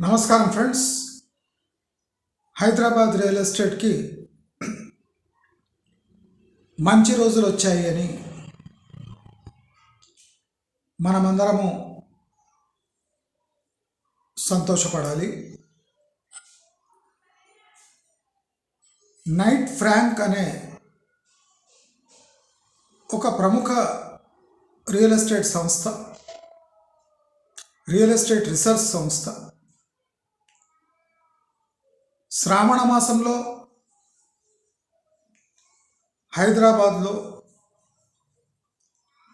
నమస్కారం friends. Hyderabad real ఎస్టేట్కి మంచి రోజులు వచ్చాయి అని మనమందరము సంతోషపడాలి. నైట్ ఫ్రాంక్ అనే ఒక ప్రముఖ రియల్ ఎస్టేట్ సంస్థ రియల్ ఎస్టేట్ రీసెర్చ్ సంస్థ శ్రావణ మాసంలో హైదరాబాద్లో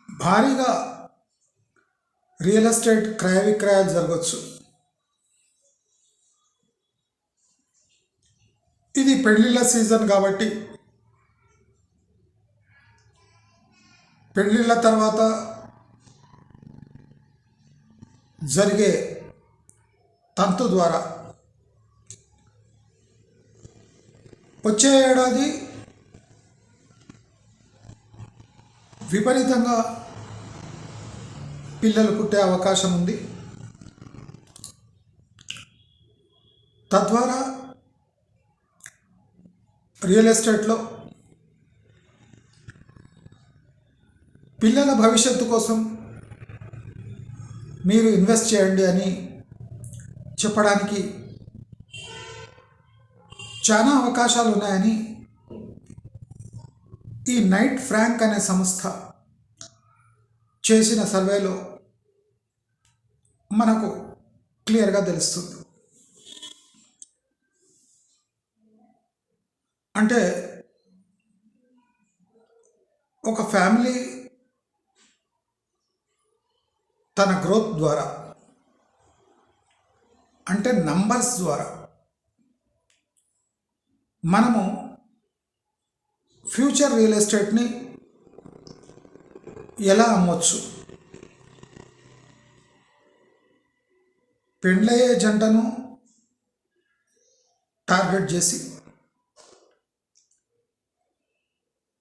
భారీగా రియల్ ఎస్టేట్ క్రయ విక్రయాలు జరగచ్చు. ఇది పెళ్ళిళ్ళ సీజన్ కాబట్టి పెళ్ళిళ్ళ తర్వాత జరిగే తంతు ద్వారా వచ్చే ఏడాది విపరీతంగా పిల్లలు పుట్టే అవకాశం ఉంది. తద్వారా రియల్ ఎస్టేట్లో పిల్లల భవిష్యత్తు కోసం మీరు ఇన్వెస్ట్ చేయండి అని చెప్పడానికి చాలా అవకాశాలు ఉన్నాయని ఈ నైట్ ఫ్రాంక్ అనే సంస్థ చేసిన సర్వేలో మనకు క్లియర్గా తెలుస్తుంది. అంటే ఒక ఫ్యామిలీ తన గ్రోత్ ద్వారా అంటే నంబర్స్ ద్వారా మనము ఫ్యూచర్ రియల్ ఎస్టేట్ని ఎలా అమ్మొచ్చు? పెండ్లయ్యే జంటను టార్గెట్ చేసి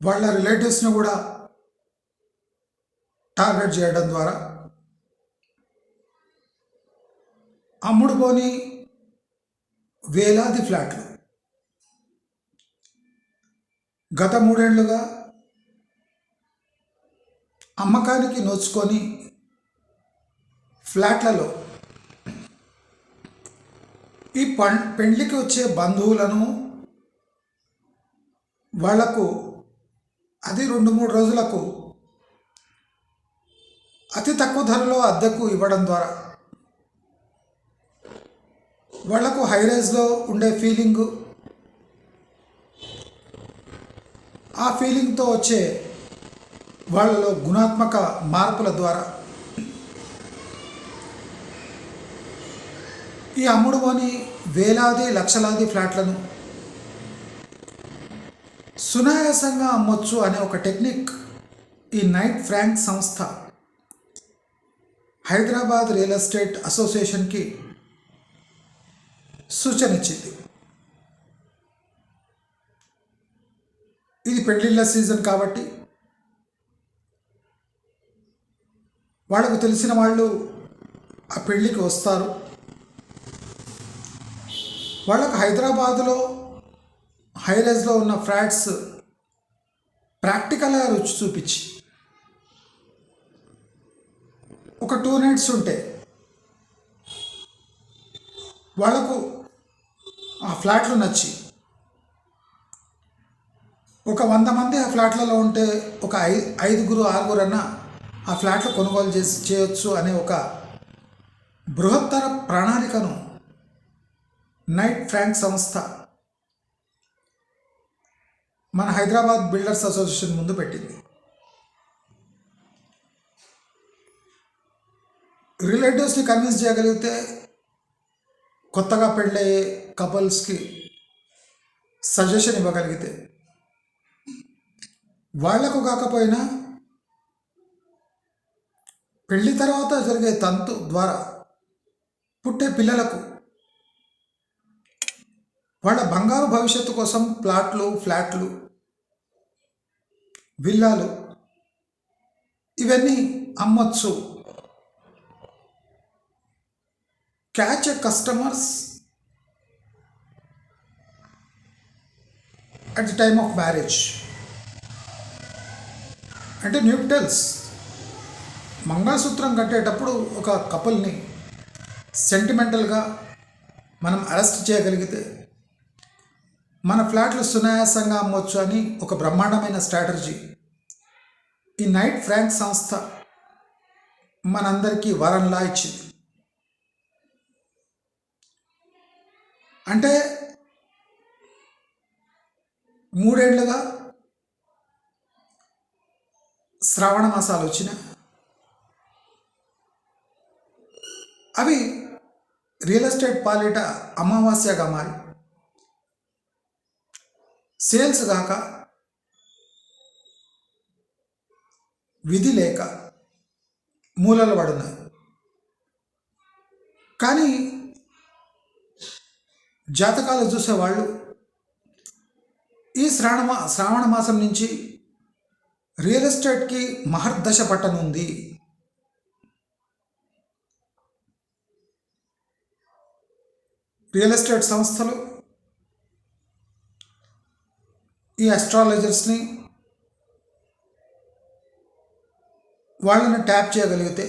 వాళ్ళ రిలేటివ్స్ని కూడా టార్గెట్ చేయడం ద్వారా అమ్ముడుకొని వేలాది ఫ్లాట్లు గత మూడేళ్ళుగా అమ్మకానికి నోచుకొని ఫ్లాట్లలో ఈ పం పెండ్లికి వచ్చే బంధువులను వాళ్ళకు అది రెండు మూడు రోజులకు అతి తక్కువ ధరలో అద్దెకు ఇవ్వడం ద్వారా వాళ్ళకు హైరేజ్లో ఉండే ఫీలింగు ఆ ఫీలింగ్తో వచ్చే వాళ్ళలో గుణాత్మక మార్పుల ద్వారా. ఈ అమ్ముడుపోని వేలాది లక్షలాది ఫ్లాట్లను సునాయాసంగా అమ్మొచ్చు అనే ఒక టెక్నిక్ ఈ నైట్ ఫ్రాంక్ సంస్థ హైదరాబాద్ రియల్ ఎస్టేట్ అసోసియేషన్కి సూచన ఇచ్చింది ఇది పెళ్ళిళ్ళ సీజన్ కాబట్టి వాళ్ళకు తెలిసిన వాళ్ళు ఆ పెళ్ళికి వస్తారు. వాళ్ళకు హైదరాబాదులో హైరైజ్లో ఉన్న ఫ్లాట్స్ ప్రాక్టికల్గా రుచి చూపించి ఒక టూ నైట్స్ ఉంటే వాళ్ళకు ఆ ఫ్లాట్లు నచ్చి ఒక వంద మంది ఆ ఫ్లాట్లలో ఉంటే ఒక ఐ ఐదుగురు ఆరుగురన్నా ఆ ఫ్లాట్లు కొనుగోలు చేసి చేయొచ్చు అనే ఒక బృహత్తర ప్రణాళికను నైట్ ఫ్రాంక్ సంస్థ మన హైదరాబాద్ బిల్డర్స్ అసోసియేషన్ ముందు పెట్టింది. రిలేటివ్స్ని కన్విన్స్ చేయగలిగితే కొత్తగా పెళ్ళయ్యే కపుల్స్కి సజెషన్ ఇవ్వగలిగితే వాళ్ళకు కాకపోయినా పెళ్ళి తర్వాత జరిగే తంతు ద్వారా పుట్టే పిల్లలకు వాళ్ళ బంగారు భవిష్యత్తు కోసం ప్లాట్లు ఫ్లాట్లు విల్లాలు ఇవన్నీ అమ్మచ్చు. Catch a customers at the time of marriage. అంటే న్యూటెల్స్ మంగళసూత్రం కట్టేటప్పుడు ఒక కపుల్ని సెంటిమెంటల్గా మనం అరెస్ట్ చేయగలిగితే మన ఫ్లాట్లు సునాయాసంగా అమ్మొచ్చు అని ఒక బ్రహ్మాండమైన స్ట్రాటజీ. ఈ నైట్ ఫ్రాంక్ సంస్థ మనందరికీ వరంలా ఇచ్చింది. అంటే మూడేళ్ళుగా శ్రావణ మాసాలు వచ్చిన అవి రియల్ ఎస్టేట్ పాలిట అమావాస్యగా మారి. సేల్స్ కాక విధి లేక మూలలు పడున్నాయి. కానీ జాతకాలు చూసేవాళ్ళు ఈ శ్రావణ శ్రావణ మాసం నుంచి రియల్ ఎస్టేట్కి మహర్దశ పట్టనుంది. రియల్ ఎస్టేట్ సంస్థలు ఈ అస్ట్రాలజర్స్ని వాళ్ళని ట్యాప్ చేయగలిగితే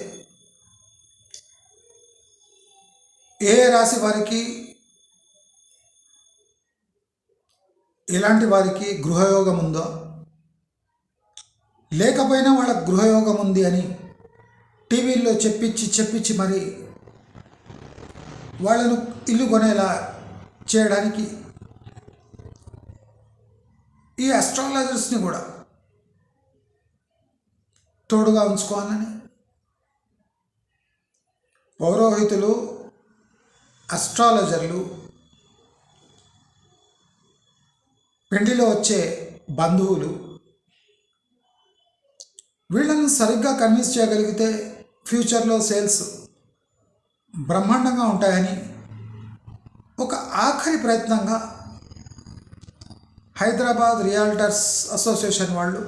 ఏ రాశి వారికి ఎలాంటి వారికి గృహయోగం ఉందో లేకపోయినా వాళ్ళ గృహయోగం ఉంది అని టీవీల్లో చెప్పించి చెప్పించి మరి వాళ్ళను ఇల్లు కొనేలా చేయడానికి ఈ అస్ట్రాలజర్స్ని కూడా తోడుగా ఉంచుకోవాలని పౌరోహితులు అస్ట్రాలజర్లు పెండిలో వచ్చే బంధువులు వీళ్ళని సరిగ్గా కన్విన్స్ చేయగలిగితే ఫ్యూచర్లో సేల్స్ బ్రహ్మాండంగా ఉంటాయని ఒక ఆఖరి ప్రయత్నంగా హైదరాబాద్ రియాల్టర్స్ అసోసియేషన్ వాళ్ళు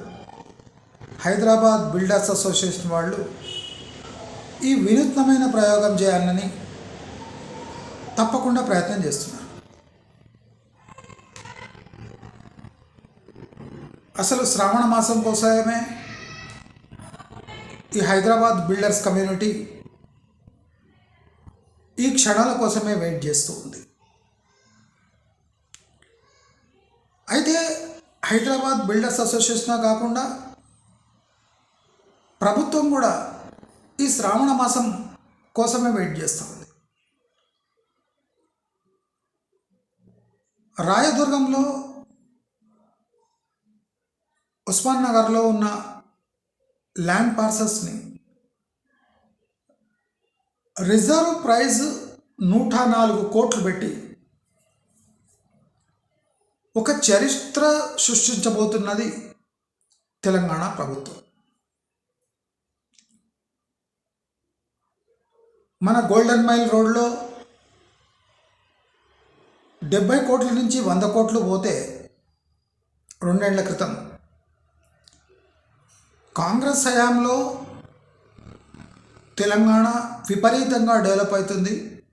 హైదరాబాద్ బిల్డర్స్ అసోసియేషన్ వాళ్ళు ఈ వినూత్నమైన ప్రయోగం చేయాలని తప్పకుండా ప్రయత్నం చేస్తున్నారు. అసలు శ్రావణ మాసం కోసమే ఈ హైదరాబాద్ బిల్డర్స్ కమ్యూనిటీ ఈ క్షణాల కోసమే వెయిట్ చేస్తూ ఉంది. అయితే హైదరాబాద్ బిల్డర్స్ అసోసియేషన్ కాకుండా ప్రభుత్వం కూడా ఈ శ్రావణ మాసం కోసమే వెయిట్ చేస్తూ ఉంది. రాయదుర్గంలో ఉస్మాన్ నగర్లో ఉన్న ల్యాండ్ పార్సల్స్ని రిజర్వ్ ప్రైజ్ నూట నాలుగు కోట్లు పెట్టి ఒక చరిత్ర సృష్టించబోతున్నది తెలంగాణ ప్రభుత్వం. మన గోల్డెన్ మైల్ రోడ్లో డెబ్బై కోట్ల నుంచి వంద కోట్లు పోతే రెండేళ్ళ క్రితం కాంగ్రెస్ హయాంలో తెలంగాణ విపరీతంగా డెవలప్ అవుతుంది.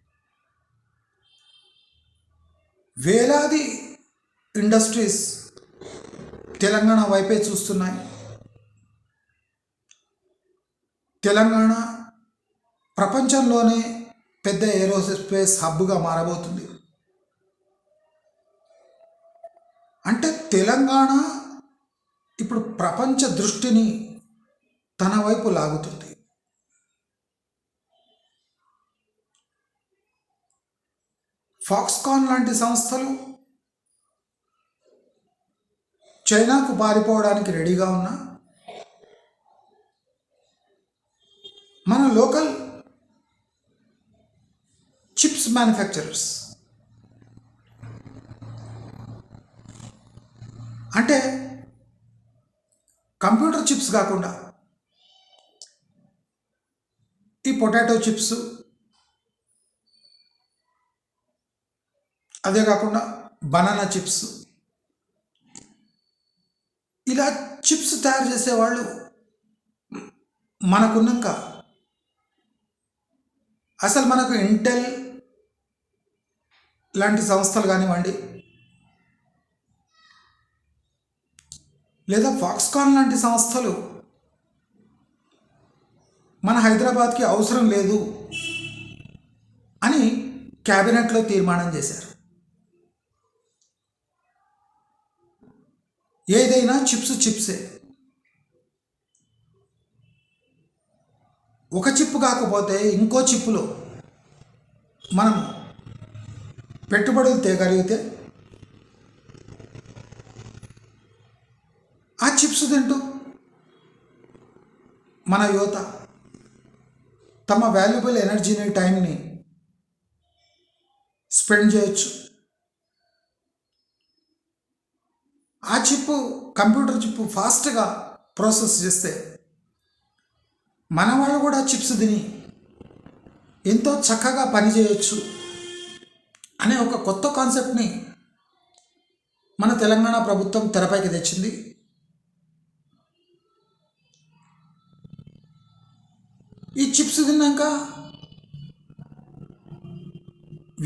వేలాది ఇండస్ట్రీస్ తెలంగాణ వైపే చూస్తున్నాయి. తెలంగాణ ప్రపంచంలోనే పెద్ద ఏరోస్పేస్ హబ్గా మారబోతుంది. అంటే తెలంగాణ ఇప్పుడు ప్రపంచ దృష్టిని తన వైపు లాగుతుంది. ఫాక్స్కాన్ లాంటి సంస్థలు చైనాకు పారిపోవడానికి రెడీగా ఉన్నా మన లోకల్ చిప్స్ మ్యానుఫ్యాక్చరర్స్. అంటే కంప్యూటర్ చిప్స్ కాకుండా ఈ పొటాటో చిప్స్. అదే కాకుండా బనానా చిప్స్. ఇలా చిప్స్ తయారు చేసేవాళ్ళు మనకున్నాక అసలు మనకు ఇంటెల్ లాంటి సంస్థలు కానివ్వండి లేదా ఫాక్స్కాన్ లాంటి సంస్థలు మన హైదరాబాద్కి అవసరం లేదు అని క్యాబినెట్లో తీర్మానం చేశారు. ఏదైనా చిప్స్ చిప్సే. ఒక చిప్పు కాకపోతే ఇంకో చిప్పులో మనం పెట్టుబడులు తేగలిగితే ఆ చిప్స్ తింటూ మన యువత తమ వాల్యుబుల్ ఎనర్జీని టైంని స్పెండ్ చేయొచ్చు. ఆ చిప్పు కంప్యూటర్ చిప్పు ఫాస్ట్గా ప్రాసెస్ చేస్తే మన వాళ్ళు కూడా చిప్స్ తిని ఎంతో చక్కగా పనిచేయచ్చు అనే ఒక కొత్త కాన్సెప్ట్ని మన తెలంగాణ ప్రభుత్వం తెరపైకి తెచ్చింది. ఈ చిప్స్ తిన్నాక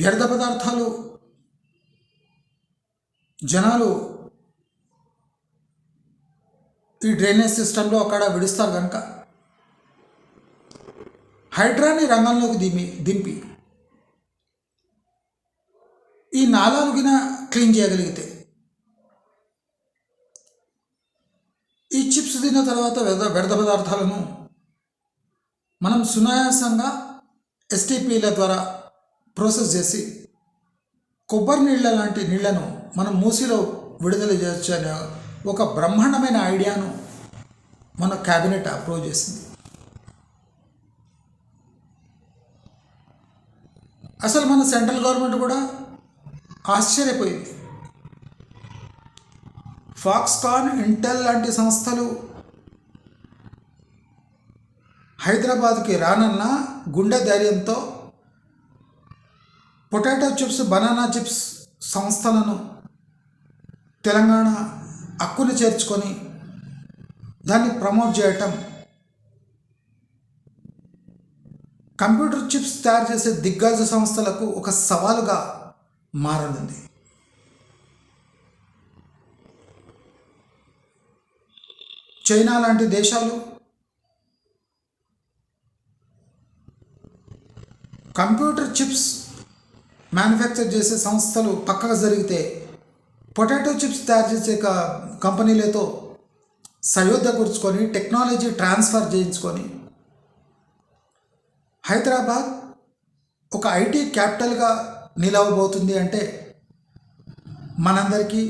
వ్యర్థ పదార్థాలు జనాలు ఈ డ్రైనేజ్ సిస్టంలో అక్కడ విడుస్తారు కనుక. హైడ్రాని రంగంలోకి దిమి దింపి. ఈ నాలాలు గిన క్లీన్ చేయగలిగితే. ఈ చిప్స్ తిన్న తర్వాత వ్యర్థ వ్యర్థ పదార్థాలను మనం సునాయాసంగా ఎస్టీపీల ద్వారా ప్రాసెస్ చేసి కొబ్బరి నీళ్ళ లాంటి నీళ్ళను మనం మూసిలో విడుదల చేయొచ్చు అనే ఒక బ్రహ్మాండమైన ఐడియాను మన క్యాబినెట్ అప్రూవ్ చేసింది. అసలు మన సెంట్రల్ గవర్నమెంట్ కూడా ఆశ్చర్యపోయింది. ఫాక్స్కాన్ ఇంటెల్ లాంటి సంస్థలు హైదరాబాద్కి రానన్న గుండె ధైర్యంతో పొటాటో చిప్స్ బనానా చిప్స్ సంస్థలను తెలంగాణ హక్కుని చేర్చుకొని దాన్ని ప్రమోట్ చేయటం కంప్యూటర్ చిప్స్ తయారు చేసే దిగ్గజ సంస్థలకు ఒక సవాలుగా మారనుంది. చైనా లాంటి దేశాలు కంప్యూటర్ చిప్స్ మ్యానుఫ్యాక్చర్ చేసే సంస్థలు పక్కగా జరిగితే పొటాటో చిప్స్ తయారు చేసే కంపెనీలతో సయోధ్య కూర్చుకొని టెక్నాలజీ ట్రాన్స్ఫర్ చేయించుకొని హైదరాబాద్ ఒక ఐటీ క్యాపిటల్గా నిలవబోతుంది అంటే మనందరికీ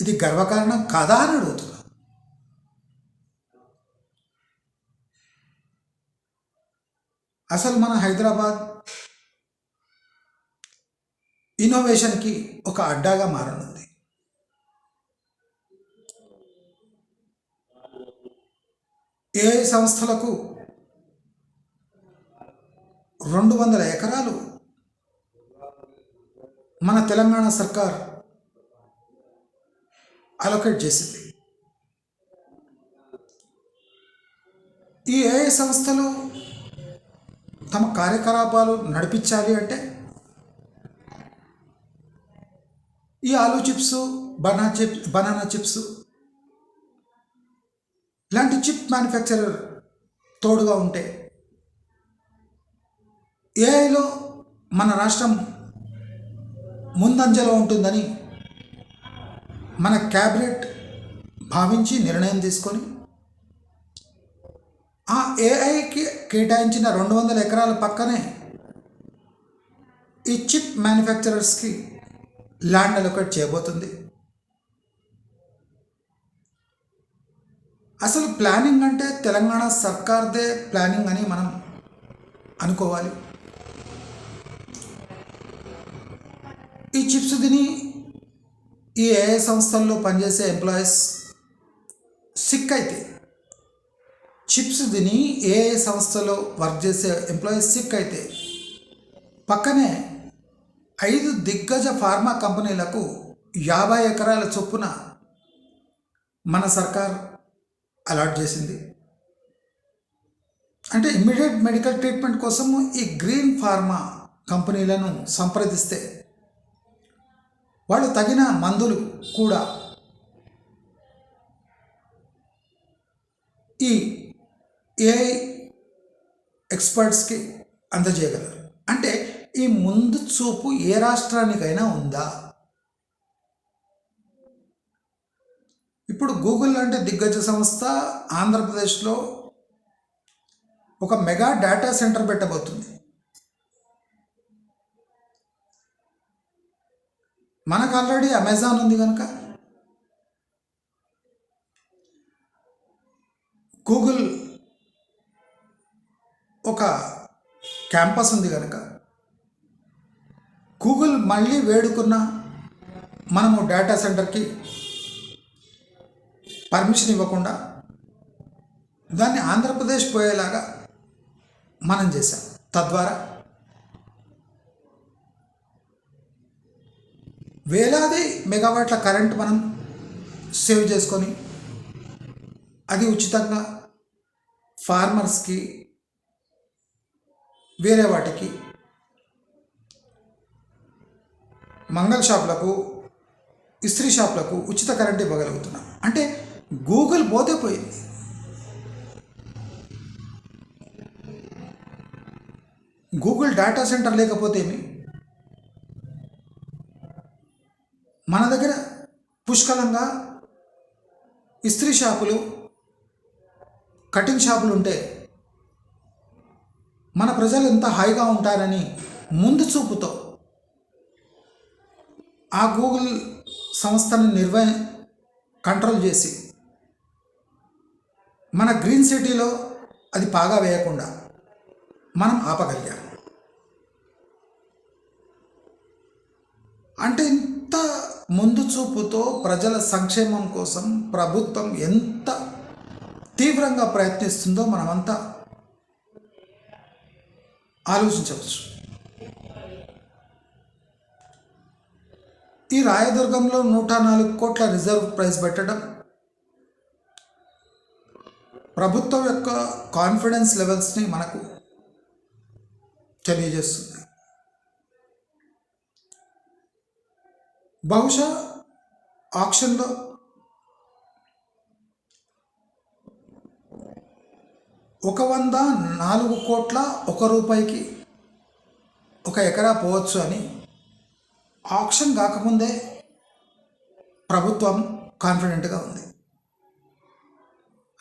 ఇది గర్వకారణం కాదా అని అడుగుతున్నాం. అసలు మన హైదరాబాద్ ఇన్నోవేషన్కి ఒక అడ్డాగా మారనుంది. ఏఐ సంస్థలకు రెండు వందల ఎకరాలు మన తెలంగాణ సర్కార్ అలొకేట్ చేసింది. ఈ ఏఐ సంస్థలు తమ కార్యకలాపాలు నడిపించాలి అంటే ఈ ఆలూ చిప్స్ బనా చిప్ బనానా చిప్స్. ఇలాంటి చిప్ మ్యానుఫ్యాక్చరర్ తోడుగా ఉంటే ఏఐలో మన రాష్ట్రం ముందంజలో ఉంటుందని మన క్యాబినెట్ భావించి నిర్ణయం తీసుకొని ఆ ఏఐకి కేటాయించిన రెండు వందల ఎకరాల పక్కనే ఈ చిప్ మ్యానుఫ్యాక్చరర్స్కి ల్యాండ్ అలొకేట్ చేయబోతుంది. అసలు ప్లానింగ్ అంటే తెలంగాణ సర్కార్దే ప్లానింగ్ అని మనం అనుకోవాలి. ఈ చిప్స్ తిని ఈ ఏఐ సంస్థల్లో పనిచేసే ఎంప్లాయీస్ సిక్ అయితే చిప్స్ తిని ఏఐ సంస్థలో వర్క్ చేసే ఎంప్లాయీస్ సిక్ అయితే పక్కనే ఐదు దిగ్గజ ఫార్మా కంపెనీలకు యాభై ఎకరాల చొప్పున మన సర్కార్ అలాట్ చేసింది. అంటే ఇమ్మీడియట్ మెడికల్ ట్రీట్మెంట్ కోసము ఈ గ్రీన్ ఫార్మా కంపెనీలను సంప్రదిస్తే వాళ్ళు తగిన మందులు కూడా ఈ ఏఐ ఎక్స్పర్ట్స్కి అందజేయగలరు. అంటే ఈ ముందు చూపు ఏ రాష్ట్రానికైనా ఉందా? ఇప్పుడు గూగుల్ లాంటి దిగ్గజ సంస్థ ఆంధ్రప్రదేశ్లో ఒక మెగా డేటా సెంటర్ పెట్టబోతుంది. మనకు ఆల్రెడీ అమెజాన్ ఉంది కనుక? గూగుల్ ఒక క్యాంపస్ ఉంది కనుక? మళ్ళీ వేడుకున్న మనము డేటా సెంటర్కి పర్మిషన్ ఇవ్వకుండా దాన్ని ఆంధ్రప్రదేశ్ పోయేలాగా మనం చేశాం. తద్వారా వేలాది మెగావాట్ల కరెంట్ మనం సేవ్ చేసుకొని అది ఉచితంగా ఫార్మర్స్కి వేరే వాటికి మంగళ షాపులకు ఇస్త్రీ షాపులకు ఉచిత కరెంట్ ఇవ్వగలుగుతున్నాం. అంటే గూగుల్ పోతే పోయింది. గూగుల్ డేటా సెంటర్ లేకపోతే ఏమి? మన దగ్గర పుష్కలంగా ఇస్త్రీ షాపులు కటింగ్ షాపులు ఉంటే మన ప్రజలు ఎంత హాయిగా ఉంటారని ముందు చూపుతో ఆ గూగుల్ సంస్థను నిర్వ కంట్రోల్ చేసి మన గ్రీన్ సిటీలో అది పాగా వేయకుండా మనం ఆపగలిగాం. అంటే ఇంత ముందు చూపుతో ప్రజల సంక్షేమం కోసం ప్రభుత్వం ఎంత తీవ్రంగా ప్రయత్నిస్తుందో మనమంతా ఆలోచించవచ్చు. ఈ రాయదుర్గంలో నూట నాలుగు కోట్ల రిజర్వ్ ప్రైస్ పెట్టడం ప్రభుత్వం యొక్క కాన్ఫిడెన్స్ లెవెల్స్ని మనకు తెలియజేస్తుంది. బహుశా ఆక్షన్లో ఒక వంద నాలుగు కోట్ల ఒక రూపాయికి ఒక ఎకరా పోవచ్చు అని ఆక్షన్ కాకముందే ప్రభుత్వం కాన్ఫిడెంట్గా ఉంది.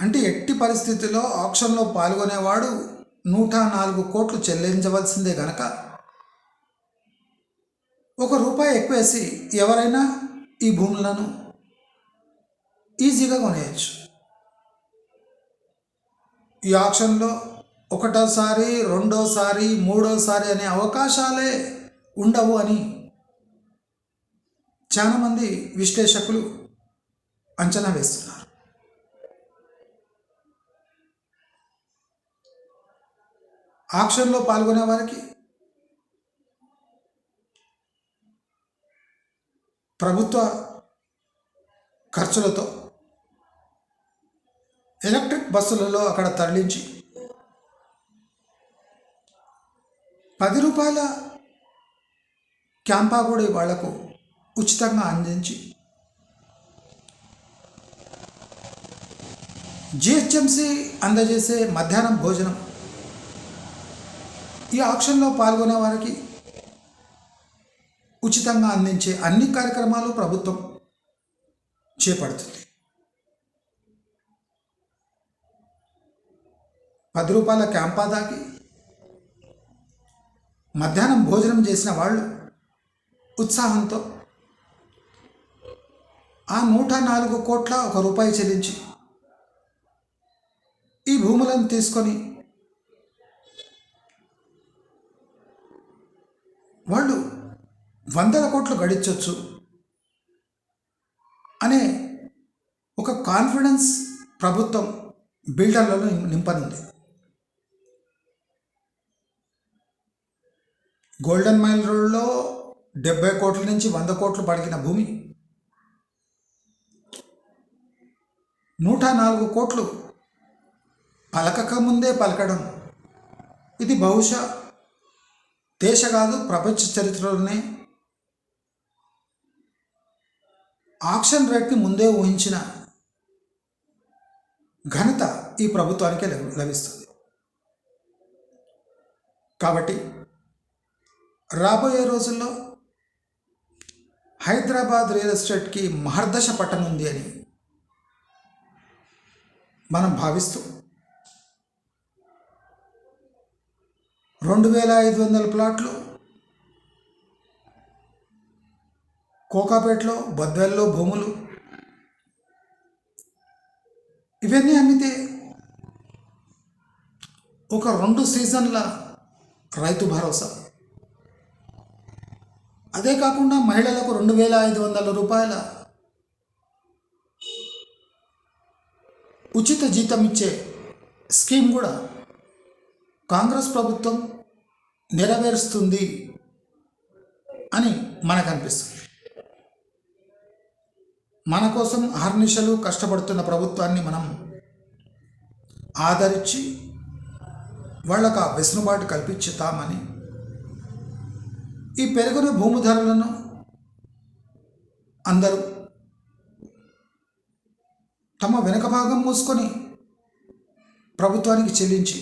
అంటే ఎట్టి పరిస్థితిలో ఆక్షన్లో పాల్గొనేవాడు నూట నాలుగు కోట్లు చెల్లించవలసిందే గనక. ఒక రూపాయి ఎక్కువేసి ఎవరైనా ఈ భూములను ఈజీగా కొనేయచ్చు. ఈ ఆక్షన్లో ఒకటోసారి రెండోసారి మూడోసారి అనే అవకాశాలే ఉండవు అని చాలామంది విశ్లేషకులు అంచనా వేస్తున్నారు. ఆక్షన్లో పాల్గొనే వారికి ప్రభుత్వ ఖర్చులతో ఎలక్ట్రిక్ బస్సులలో అక్కడ తరలించి పది రూపాయల క్యాంపా కూడా వాళ్ళకు ఉచితంగా అందించి జిహెచ్ఎంసి అందజేసే మధ్యాహ్నం భోజనం. ఈ ఆక్షన్లో పాల్గొనే వారికి ఉచితంగా అందించే అన్ని కార్యక్రమాలు ప్రభుత్వం చేపడుతుంది. పది రూపాయల క్యాంపా దాకి మధ్యాహ్నం భోజనం చేసిన వాళ్ళు ఉత్సాహంతో ఆ నూట నాలుగు కోట్ల ఒక రూపాయి చెల్లించి ఈ భూములను తీసుకొని వాళ్ళు వందల కోట్లు గడించవచ్చు అనే ఒక కాన్ఫిడెన్స్ ప్రభుత్వం బిల్డర్లలో నింపనుంది. గోల్డెన్ మైల్ రోడ్లో డెబ్బై కోట్ల నుంచి వంద కోట్లు పడిగిన భూమి నూట నాలుగు కోట్లు. పలకక ముందే పలకడం. ఇది బహుశా దేశ కాదు ప్రపంచ చరిత్రలోనే ఆక్షన్ రేట్ని ముందే ఊహించిన ఘనత ఈ ప్రభుత్వానికే లభి- లభిస్తుంది. కాబట్టి రాబోయే రోజుల్లో హైదరాబాద్ రియల్ ఎస్టేట్కి మహర్దశ పట్టనుంది అని మనం భావిస్తూ. రెండు వేల ఐదు వందల ప్లాట్లు కోకాపేటలో బద్దల్లో భూములు. ఇవన్నీ అమ్మితే ఒక రెండు సీజన్ల రైతు భరోసా. అదే కాకుండా మహిళలకు రెండు వేల ఐదు వందల రూపాయల ఉచిత జీతం ఇచ్చే స్కీమ్ కూడా కాంగ్రెస్ ప్రభుత్వం నెరవేరుస్తుంది అని మనకు అనిపిస్తుంది మన కోసం అహర్నిశలు కష్టపడుతున్న ప్రభుత్వాన్ని మనం ఆదరించి వాళ్ళకు ఆ వెసులుబాటు కల్పించుతామని ఈ పెరుగున భూమి ధరలను అందరూ తమ వెనుక భాగం మూసుకొని ప్రభుత్వానికి చెల్లించి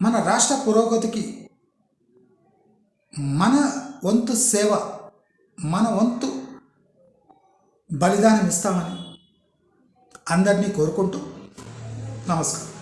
మన రాష్ట్ర పురోగతికి మన వంతు సేవ మన వంతు బలిదానం ఇస్తామని అందరినీ కోరుకుంటూ నమస్కారం.